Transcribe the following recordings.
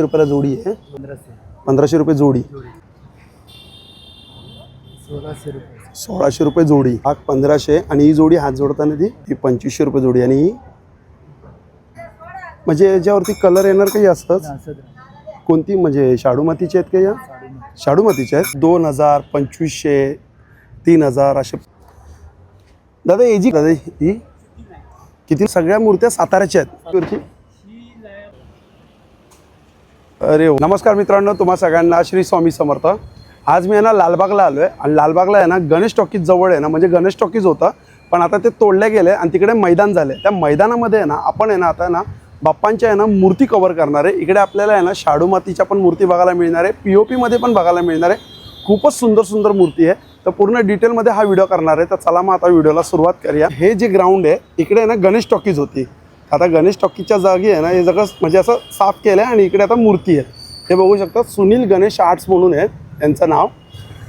रुपयाला जोडी आहे. पंधराशे. रुपये जोडी. सोळाशे रुपये. जोडी. हा पंधराशे आणि ही जोडी हात जोडताना ती ती पंचवीसशे रुपये जोडी आणि ही म्हणजे याच्यावरती कलर येणार काही असतंच असं कोणती? म्हणजे शाडू मातीचे आहेत का या? शाडू मातीचे आहेत. दोन हजार पंचवीसशे तीन हजार असे दादा एजी दादा ही किती? सगळ्या मूर्त्या साताऱ्याच्या आहेत. अरे नमस्कार मित्रांनो तुम्हा सगळ्यांना श्री स्वामी समर्थ. आज मी आहे ना लालबागला आलो आहे आणि लालबागला आहे ना गणेश टॉकीज जवळ आहे ना म्हणजे गणेश टॉकीज होतं पण आता ते तोडले गेले आणि तिकडे मैदान झाले त्या मैदानामध्ये आहे ना आपण आहे ना आता ना बाप्पांच्या आहे ना मूर्ती कव्हर करणार आहे. इकडे आपल्याला आहे ना शाडू मातीच्या पण मूर्ती बघायला मिळणार आहे. पी ओ पीमध्ये पण बघायला मिळणार आहे. खूपच सुंदर सुंदर मूर्ती आहे. तर पूर्ण डिटेलमध्ये हा व्हिडिओ करणार आहे. तर चला मग आता व्हिडिओला सुरुवात करूया. हे जे ग्राउंड आहे इकडे आहे ना गणेश टॉकीज होती. आता गणेश टॉकीजच्या जागी आहे ना हे सगळं म्हणजे असं साफ केलं आहे आणि इकडे आता मूर्ती आहे हे बघू शकता सुनील गणेश आर्ट्स म्हणून आहेत यांचं नाव.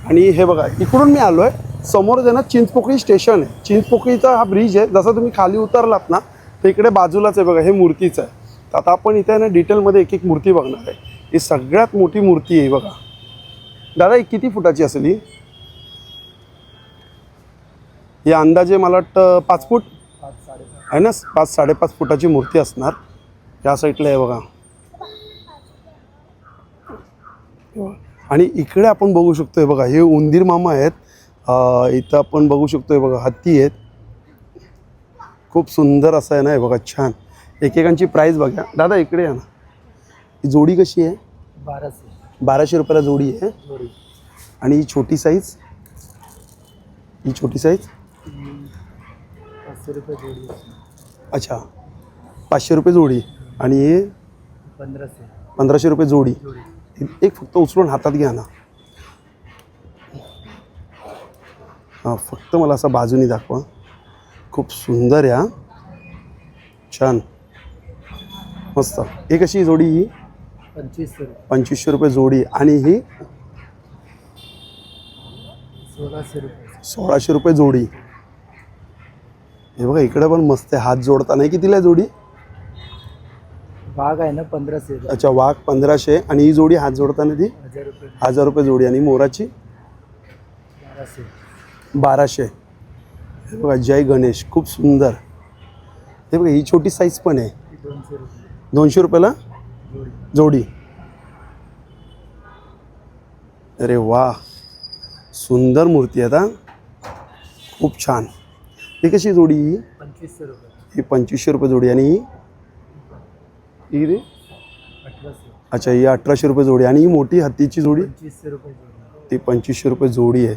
आणि हे बघा इकडून मी आलो आहे समोर जे ना चिंचपोकळी स्टेशन आहे. चिंचपोकळीचा हा ब्रिज आहे जसं तुम्ही खाली उतरलात ना तर इकडे बाजूलाच आहे बघा हे मूर्तीचं आहे. तर आता आपण इथे आहे ना डिटेलमध्ये एक एक मूर्ती बघणार आहे. ही सगळ्यात मोठी मूर्ती आहे बघा. दादा ही किती फुटाची असेल ही? ही अंदाजे मला वाटतं पाच फूट? पाच साडेपाच. आहे ना पाच साडेपाच फुटाची मूर्ती असणार. या साईडला आहे बघा. आणि इकडे आपण बघू शकतोय बघा हे उंदीर मामा आहेत. इथं आपण बघू शकतोय बघा हत्ती आहेत. खूप सुंदर असं आहे ना हे बघा छान. एकेकांची प्राईस बघा. दादा इकडे या ना. ही जोडी कशी आहे? बाराशे. बाराशे रुपयाला जोडी आहे. आणि ही छोटी साईज ही छोटी साईज पाचशे रुपये जोडी अच्छा. पाचशे रुपये जोडी आणि हे पंधराशे. पंधराशे रुपये जोडी. एक फक्त उचलून हातात घ्या ना. हां फक्त मला असं बाजूनी दाखवा. खूप सुंदर आहे हा छान. मस्त. ही कशी जोडी ही. पंचवीसशे पंचवीसशे रुपये जोडी. आणि ही सोळाशे रुपये. सोळाशे रुपये जोडी. हे बघा इकडे पण मस्त आहे. हात जोडताना हे कितीला जोडी? बाग आहे ना पंधराशे. अच्छा वाघ पंधराशे आणि ही जोडी हात जोडताना ती? हजार रुपये. हजार रुपये जोडी. आणि मोराची? बाराशे. बाराशे. हे बघा जय गणेश खूप सुंदर. हे बघा ही छोटी साईज पण आहे. दोनशे रुपये. दोनशे रुपयाला? जोडी. जोडी. अरे वा सुंदर मूर्ती आहे आता. खूप छान. ही कशी जोडी ही पंचवीसशे रुपये. ही पंचवीसशे रुपये जोडी आणि ही ही रे? अठराशे. अच्छा ही अठराशे रुपये जोडी. आणि ही मोठी हत्तीची जोडी? पंचवीसशे रुपये जोडी. ती पंचवीसशे रुपये जोडी आहे.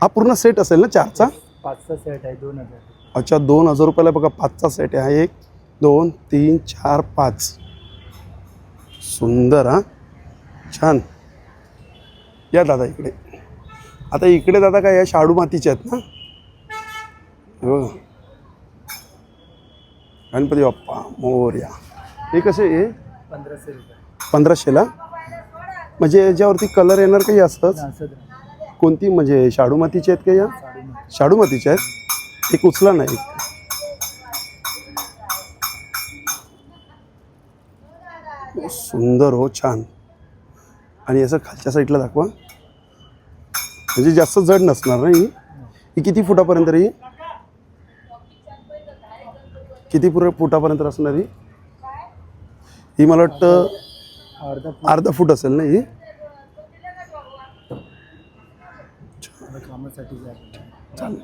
हा पूर्ण सेट असेल ना चारचा? पाचचा सेट आहे दोन हजार. अच्छा दोन हजार रुपयाला बघा पाचचा सेट आहे. एक दोन तीन चार पाच. सुंदर हा? छान. या दादा इकडे. आता इकडे दादा काय या शाडू मातीचे आहेत ना? गणपती बाप्पा मोर्या. हे कसे हे पंधराशे पंधराशेला म्हणजे याच्यावरती कलर येणार काही असतंच? असं कोणती? म्हणजे शाडू मातीचे आहेत का या? शाडू मातीचे आहेत? एक उचला नाही सुंदर हो छान. आणि असं खालच्या साईडला दाखवा. म्हणजे जास्त जड नसणार ना ही किती फुटापर्यंत रे ही? किती पुर फुटापर्यंत असणार ही? ही मला वाटतं अर्धा अर्धा फूट असेल ना ही? चालेल.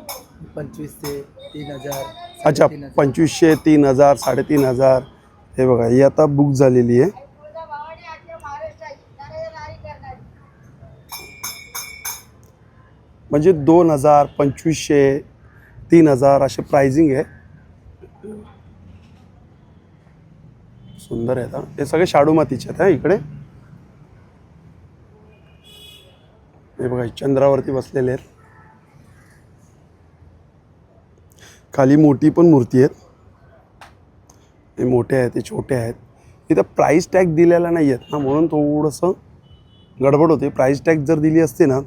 पंचवीस ते तीन हजार अच्छा. पंचवीसशे तीन हजार साडेतीन हजार. हे बघा ही आता बुक झालेली आहे. म्हणजे दोन हजार पंचवीसशे तीन हजार असे प्राइसिंग आहे. सुंदर आहे आता. हे सगळे शाडू मातीचे आहेत हा इकडे. हे बघा चंद्रावरती बसलेले आहेत. खाली मोठी पण मूर्ती आहेत. हे मोठे आहेत ते छोटे आहेत. इथं प्राईस टॅग दिलेला नाही आहेत ना म्हणून थोडंसं गडबड होते. प्राईस टॅग जर दिली असते ना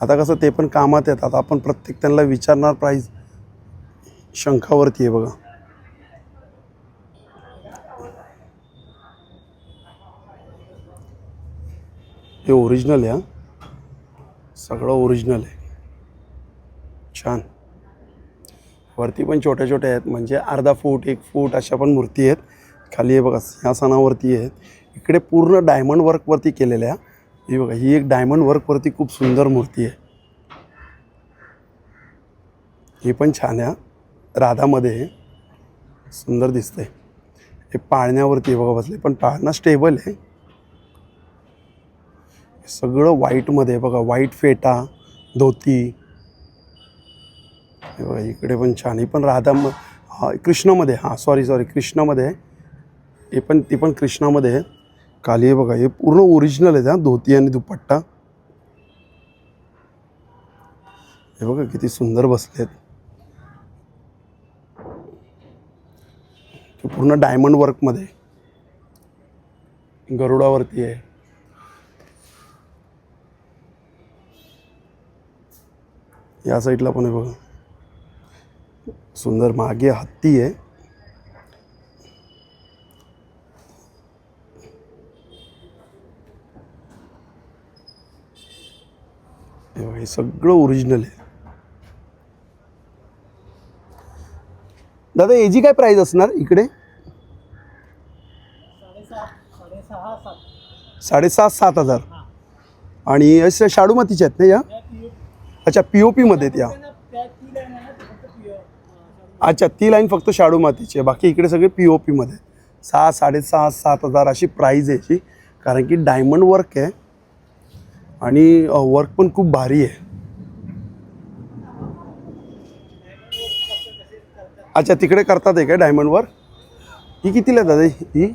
आता कसं ते पण कामात येतात. आपण प्रत्येक त्यांना विचारणार प्राईस शंखावरती आहे बघा. हे ओरिजिनल आहे सगळं ओरिजिनल आहे. छान. वरती पण छोट्या छोट्या आहेत म्हणजे अर्धा फूट एक फूट अशा पण मूर्ती आहेत. खाली हे बघा सिंहासनावरती आहेत. इकडे पूर्ण डायमंड वर्कवरती केलेल्या ही बघा ही एक डायमंड वर्कवरती खूप सुंदर मूर्ती आहे. ही पण छान आहे राधामध्ये सुंदर दिसते हे पाळण्यावरती आहे बघा बसले पण पाळणा स्टेबल आहे. सगळं व्हाईटमध्ये बघा व्हाईट फेटा धोती. बघा इकडे पण छान. ही पण राधा म हा कृष्णामध्ये. हां सॉरी सॉरी कृष्णामध्ये. हे पण ती पण कृष्णामध्ये आहे. बघा हे पूर्ण ओरिजिनल आहे हा धोती आणि दुपट्टा. हे बघा किती सुंदर बसलेत. पूर्ण डायमंड वर्कमध्ये गरुडावरती आहे. या साईडला पण आहे बघा. सुंदर मागे हत्ती आहे. हे सगळं ओरिजिनल आहे. दादा याची काय प्राईज असणार इकडे? साडेसहा सात साडेसात सात हजार. आणि अशा शाडू मातीच्या आहेत ना या? अच्छा पी ओ पीमध्ये आहेत या अच्छा ती लाईन फक्त शाडू मातीची आहे. बाकी इकडे सगळे पी ओ पीमध्ये सहा साडेसहा सात हजार अशी प्राईज आहे याची कारण की डायमंड वर्क आहे. आणि वर्क पण खूप भारी आहे. अच्छा तिकडे करतात आहे का डायमंड वर्क ही कितीला दादा? ही?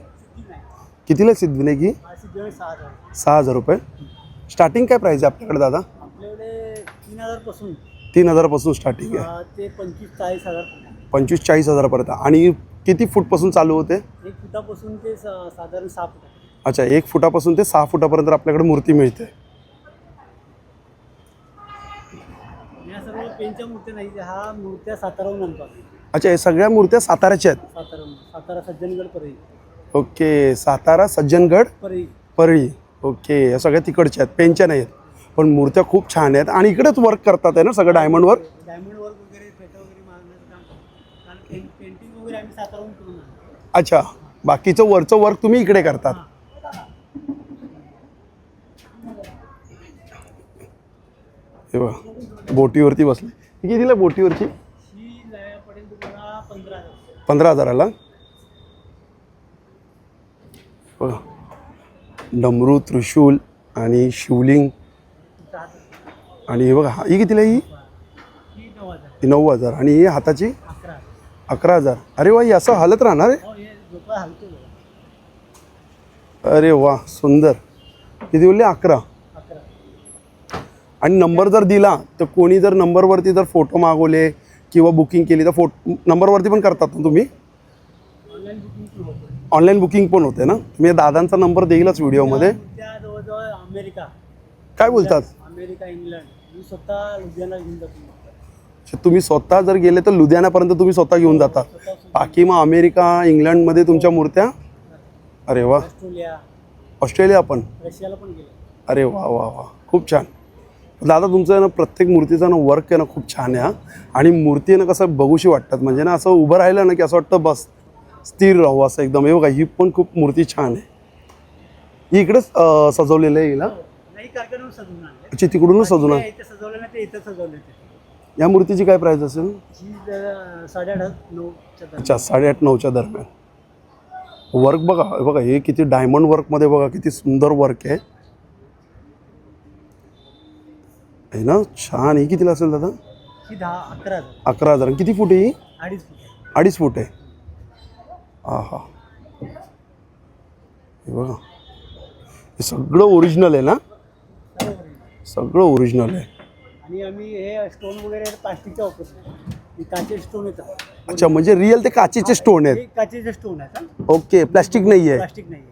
कितीला आहे सिद्धविनायक ही? सहा हजार. रुपये. स्टार्टिंग काय प्राईज आहे आपल्याकडे दादा? तीन हजारपासून तीन हजारापासून स्टार्टिंग आहे. ते पंचवीस चाळीस हजार. पंचवीस चाळीस हजारापर्यंत. आणि किती फूटपासून चालू होते? एक फुटापासून ते सा- साधारण सहा फुट. अच्छा एक फुटापासून ते सहा फुटापर्यंत आपल्याकडे मूर्ती मिळते. या सर्व पेनच्या मूर्त्या नाही हा मूर्त्या साताराहून आणतो आम्ही. अच्छा हे सगळ्या मूर्त्या साताऱ्याच्या आहेत? साताराहून. सातारा सज्जनगड परळी. ओके सातारा सज्जनगड परळी. परळी. ओके या सगळ्या तिकडच्या आहेत. पेनच्या नाही आहेत. पण मूर्त्या खूप छान आहेत. आणि इकडेच वर्क करतात आहे ना सगळं डायमंड वर्क डायमंड वर्क वगैरे पेंटिंग आम्ही अच्छा. बाकीचं वरचं वर्क तुम्ही इकडे करतात. हे. बघा. बोटीवरती बसले. कितीला बोटीवरची? पंधरा हजार. पंधरा हजाराला? बघा. डमरू त्रिशूल आणि शिवलिंग आणि हे बघा हा- ही कितीला आहे ही? नऊ हजार. आणि ही हाताची? अकरा हजार. अरे वा ही असं हालत राहणार आहे. अरे वा सुंदर. किती बोलले अकरा. आणि नंबर जर दिला तर कोणी जर नंबरवरती जर फोटो मागवले किंवा बुकिंग केली तर फोटो नंबरवरती पण करतात ना तुम्ही? ऑनलाईन बुकिंग पण होते ना? तुम्ही दादांचा नंबर देईलच व्हिडिओमध्ये. काय बोलतात? America England. स्वतः लुधियाना घेऊन जातो तुम्ही स्वतः जर गेले तर लुधियानापर्यंत तुम्ही स्वतः घेऊन जाता. स्वतः बाकी मग अमेरिका इंग्लंडमध्ये तुमच्या मूर्त्या? अरे वा. ऑस्ट्रेलिया. पण? अरे वा वा वा. खूप छान. दादा तुमचं ना प्रत्येक मूर्तीचं ना वर्क आहे ना खूप छान आहे हा. आणि मूर्ती ना कसं बघूशी वाटतात. म्हणजे ना असं उभं राहिलं ना की असं वाटतं बस स्थिर राहू असं एकदम. हे बघा ही पण खूप मूर्ती छान आहे. ही इकडेच सजवलेलं आहे हिला. अच्छा तिकडूनच सजवलं या मूर्तीची काय प्राईस असेल. अच्छा साडेआठ नऊच्या दरम्यान. वर्क बघा बघा हे किती डायमंड वर्कमध्ये बघा किती सुंदर वर्क आहे. आहे ना? छान. ही कितीला असेल दादा? अकरा हजार. अकरा हजार. आणि किती फूट आहे ही? अडीच फुट आहे. हा हा हे बघा. हे सगळं ओरिजिनल आहे ना. सगळं ओरिजिनल आहे. आणि आम्ही हे स्टोन वगैरे प्लास्टिकचा वापरतो. काचेचे स्टोन येतात अच्छा म्हणजे रिअल ते काचेचे स्टोन आहेत. काचेचे स्टोन आहेत हा. ओके प्लॅस्टिक नाही आहे. प्लास्टिक नाही आहे.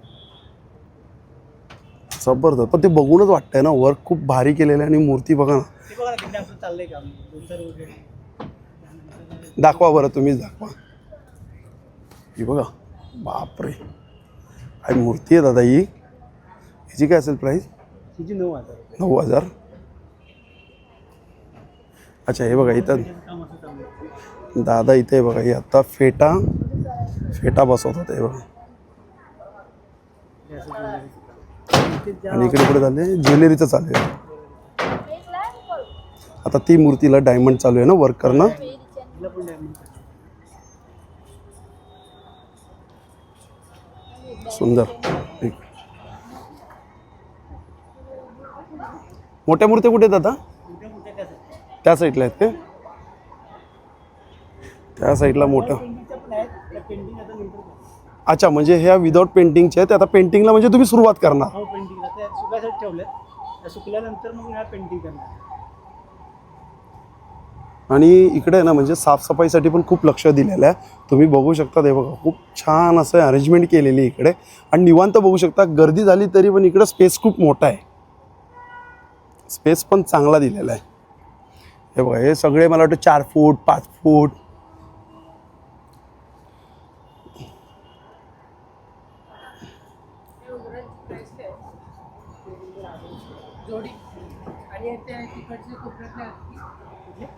जबरदस्त. पण ते बघूनच वाटतंय ना वर्क खूप भारी केलेलं आहे आणि मूर्ती बघा ना. ते बघा ना किती आपलं चाललंय काम दोन चार वगैरे. त्यानंतर दाखवा बरं तुम्हीच दाखवा. ही बघा. बापरे. काय मूर्ती आहे दादा ही? ह्याची काय असेल प्राईस तिची नऊ हजार नऊ हजार? अच्छा हे बघा इथं दादा इथे बघा हे आता फेटा फेटा बसवत होते हे बघा. आणि इकडे पुढे झाले ज्वेलरीचं चालू आहे. आता ती मूर्तीला डायमंड चालू आहे ना वर्क करणं? सुंदर. ठीक मोठ्या मूर्त्या कुठे आहेत आता. त्या साईडला आहेत ते त्या साईडला मोठं. पेंटिंगच्या. अच्छा म्हणजे ह्या विदाऊट पेंटिंगचे आहेत. आता पेंटिंगला म्हणजे तुम्ही सुरुवात करणार. हो पेंटिंग आता सुकायसाठी ठेवल्यात. त्या सुकल्यानंतर मग ह्या पेंटिंग करणार. आणि इकडे आहे ना म्हणजे साफसफाईसाठी पण खूप लक्ष दिलेलं आहे. तुम्ही बघू शकता ते बघा खूप छान असं अरेंजमेंट केलेली आहे इकडे. आणि निवांत बघू शकता गर्दी झाली तरी पण इकडे स्पेस खूप मोठा आहे. स्पेस पण चांगला दिलेला आहे. हे बघा हे सगळे मला वाटतं चार फूट पाच फूट.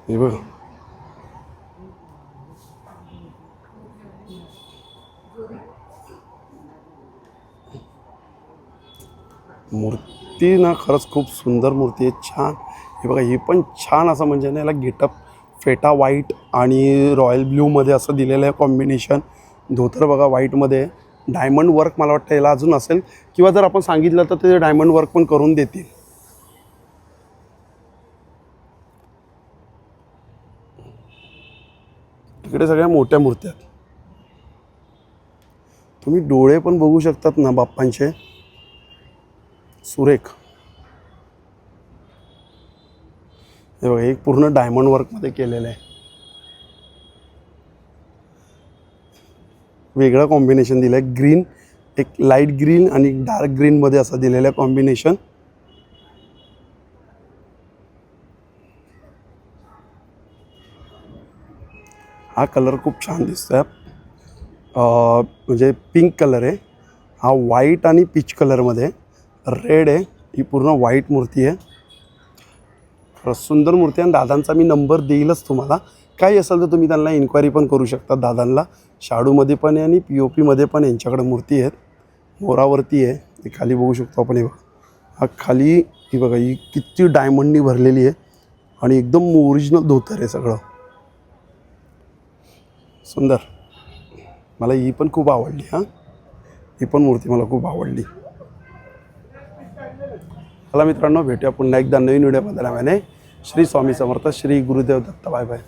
हे बघा. मूर्ती ना खरंच खूप सुंदर मूर्ती आहे. छान. हे बघा ही पण छान असं म्हणजे ना याला गेटअप फेटा व्हाईट आणि रॉयल ब्ल्यूमध्ये असं दिलेलं आहे कॉम्बिनेशन. धोतर बघा व्हाईटमध्ये डायमंड वर्क मला वाटतं याला अजून असेल. किंवा जर आपण सांगितलं तर ते डायमंड वर्क पण करून देतील. तिकडे सगळ्या मोठ्या मूर्त्या आहेत. तुम्ही डोळे पण बघू शकतात ना बाप्पांचे. सुरेख. हे बघा एक पूर्ण डायमंड वर्कमध्ये केलेलं आहे. वेगळं कॉम्बिनेशन दिलं आहे ग्रीन एक लाइट ग्रीन आणि डार्क ग्रीनमध्ये असं दिलेलं आहे कॉम्बिनेशन हा कलर खूप छान दिसतोय. म्हणजे पिंक कलर आहे. हा व्हाईट आणि पीच कलरमध्ये रेड आहे ही पूर्ण व्हाईट मूर्ती आहे. सुंदर मूर्ती आहे आणि दादांचा मी नंबर देईलच तुम्हाला. काही असेल तर तुम्ही त्यांना इन्क्वायरी पण करू शकता दादांना शाडूमध्ये पण आहे आणि पी ओ पीमध्ये पण यांच्याकडे मूर्ती आहेत. मोरावरती आहे. हे खाली बघू शकतो आपण हे बघा. हा खाली ही बघा ही किती डायमंडनी भरलेली आहे. आणि एकदम ओरिजिनल धोतर आहे सगळं. सुंदर. मला ही पण खूप आवडली हां. ही पण मूर्ती मला खूप आवडली. चला मित्रांनो भेटूया पुन्हा एकदा नवीन व्हिडिओमध्ये. नव्याने श्री स्वामी समर्थ श्री गुरुदेव दत्त. Bye bye.